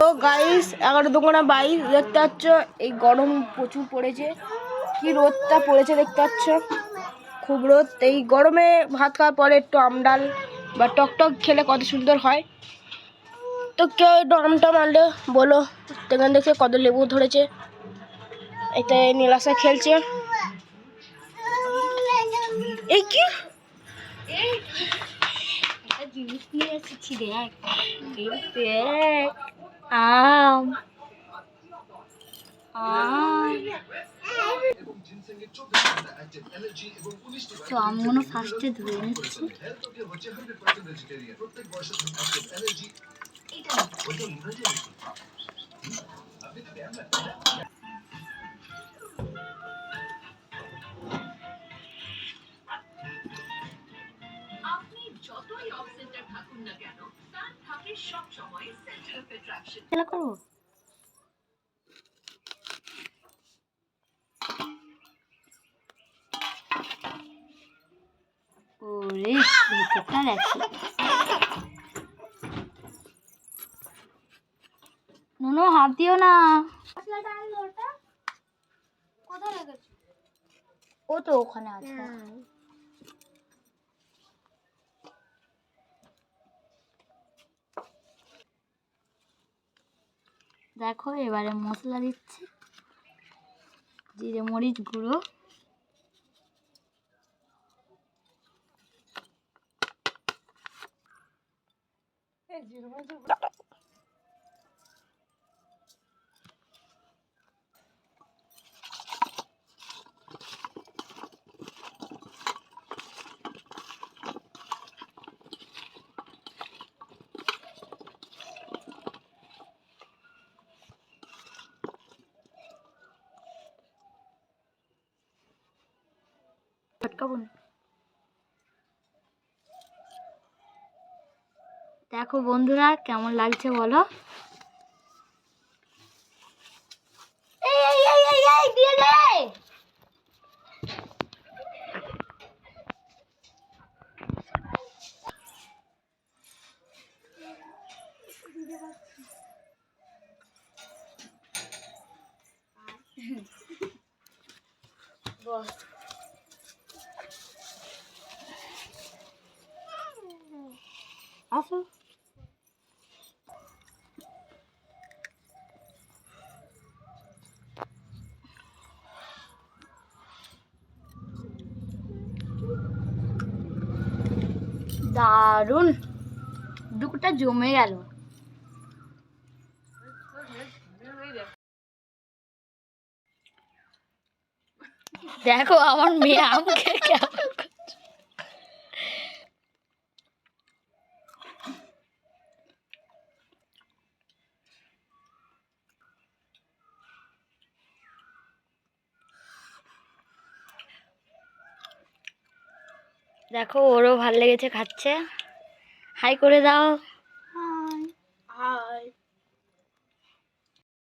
তো গাইস এগারো দোকানা বাইশ দেখতে পাচ্ছ, এই গরম প্রচুর পড়েছে। কি রোদটা পড়েছে দেখতে পাচ্ছ? খুব রোদ। এই গরমে ভাত খাওয়ার পরে একটু আমডাল বা টকটক খেলে কত সুন্দর হয়। তো কেউ ডরমটা মারলে বলো, এখান দেখে কত লেবু ধরেছে। এতে নীলাশা খেলছে। এই কি? জিনিস নিয়ে এসেছি দেখ। আম। আম। তো আমগুলো ফার্স্টে ধুয়ে নিচ্ছি। খেলা করব ওরে ভিতরটা দেখি। নুনু হাত দিও না। ও তো ওখানে আছে। দেখো এবারে মশলা দিচ্ছি। জিরে মরিচ গুঁড়ো। দেখো বন্ধুরা কেমন লাগছে বলো? এই, আসো দারুণ। দুটা জমে গেল। দেখো আমার মেয়ে আমাকে কেমন দেখো ওরও ভালো লেগেছে খাচ্ছে। হাই করে দাও।